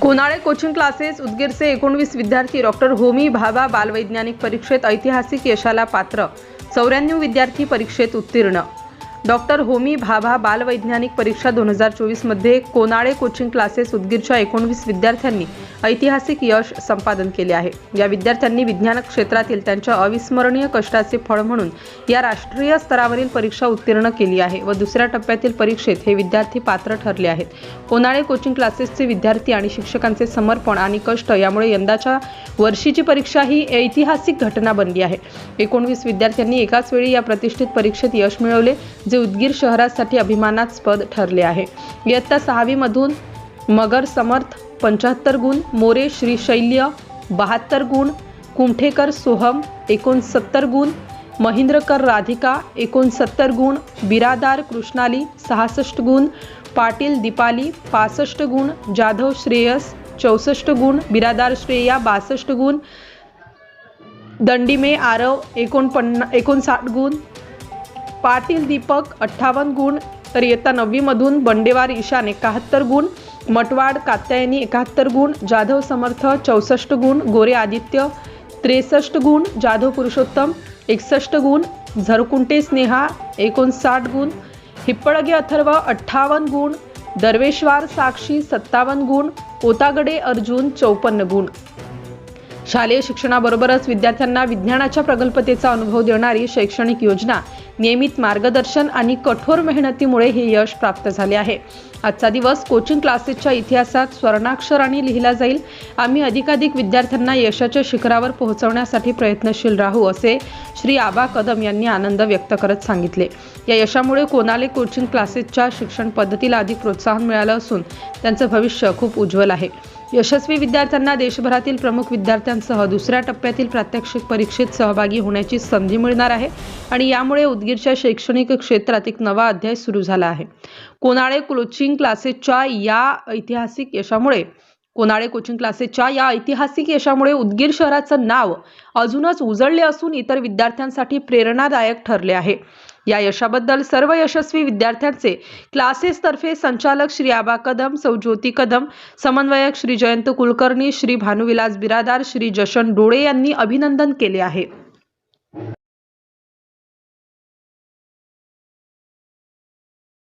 कोनाळे coaching classes उदगीरचे एकोणवीस विद्यार्थी doctor Homi Bhabha बालवैज्ञानिक परीक्षेत ऐतिहासिक यशाला पात्र. चौऱ्याण्णव विद्यार्थी परीक्षेत उत्तीर्ण. डॉक्टर होमी भाभा बालवैज्ञानिक परीक्षा दोन हजार चोवीसमध्ये कोनाळे कोचिंग क्लासेस उदगीरच्या एकोणवीस विद्यार्थ्यांनी ऐतिहासिक यश संपादन केले आहे. या विद्यार्थ्यांनी विज्ञान क्षेत्रातील त्यांच्या अविस्मरणीय कष्टाचे फळ म्हणून या राष्ट्रीय स्तरावरील परीक्षा उत्तीर्ण केली आहे व दुसऱ्या टप्प्यातील परीक्षेत हे विद्यार्थी पात्र ठरले आहेत. कोनाळे कोचिंग क्लासेसचे विद्यार्थी आणि शिक्षकांचे समर्पण आणि कष्ट यामुळे यंदाच्या वर्षीची परीक्षा ही ऐतिहासिक घटना बनली आहे. एकोणवीस विद्यार्थ्यांनी एकाच वेळी या प्रतिष्ठित परीक्षेत यश मिळवले जे उदगीर शहरासाठी अभिमानास्पद ठरले आहे. इयत्ता सहावीमधून मगर समर्थ पंच्याहत्तर गुण मोरे श्रीशैल्य बहात्तर गुण कुमठेकर सोहम एकोणसत्तर गुण महेंद्रकर राधिका एकोणसत्तर गुण बिरादार कृष्णाली सहासष्ट गुण पाटील दीपाली पासष्ट गुण जाधव श्रेयस चौसष्ट गुण बिरादार श्रेया बासष्ट गुण दंडीमे आरव एकोणपन्ना एकोणसाठ गुण पाटील दीपक अठ्ठावन्न गुण तर इयत्ता नववीमधून बंडेवार ईशान एकाहत्तर गुण मटवाड कात्यायनी एकाहत्तर गुण जाधव समर्थ चौसष्ट गुण गोरे आदित्य त्रेसष्ट गुण जाधव पुरुषोत्तम एकसष्ट गुण झरकुंटे स्नेहा एकोणसाठ गुण हिप्पळगे अथर्व अठ्ठावन्न गुण दर्वेश्वार साक्षी सत्तावन्न गुण ओतागडे अर्जुन चौपन्न गुण. शालेय शिक्षणाबरोबरच विद्यार्थ्यांना विज्ञानाच्या प्रगल्भतेचा अनुभव देणारी शैक्षणिक योजना नियमित मार्गदर्शन आणि कठोर मेहनतीमुळे हे यश प्राप्त झाले आहे. आजचा दिवस कोचिंग क्लासेसच्या इतिहासात स्वर्णाक्षराने लिहिला जाईल. आम्ही अधिकाधिक विद्यार्थ्यांना यशाच्या शिखरावर पोहोचवण्यासाठी प्रयत्नशील राहू असे श्री आबा कदम यांनी आनंद व्यक्त करत सांगितले. या यशामुळे कोणाले कोचिंग क्लासेसच्या शिक्षण पद्धतीला अधिक प्रोत्साहन मिळालं असून त्यांचं भविष्य खूप उज्ज्वल आहे. यशस्वी विद्यार्थ्यांना देशभरातील प्रमुख विद्यार्थ्यांसह दुसऱ्या टप्प्यातील प्रात्यक्षिक परीक्षेत सहभागी होण्याची संधी मिळणार आहे आणि यामुळे उदगीरच्या शैक्षणिक क्षेत्रात एक नवा अध्याय सुरू झाला आहे. कोनाळे कोचिंग क्लासेसच्या या ऐतिहासिक यशामुळे कोनाळे कोचिंग क्लासेसच्या या ऐतिहासिक यशामुळे उदगीर शहराचं नाव अजूनच उजळले असून इतर विद्यार्थ्यांसाठी प्रेरणादायक ठरले आहे. या यशाबद्दल सर्व यशस्वी विद्यार्थ्यांचे क्लासेसतर्फे संचालक श्री आबा कदम सौ ज्योती कदम समन्वयक श्री जयंत कुलकर्णी श्री भानुविलास बिरादार श्री जशन डोळे यांनी अभिनंदन केले आहे.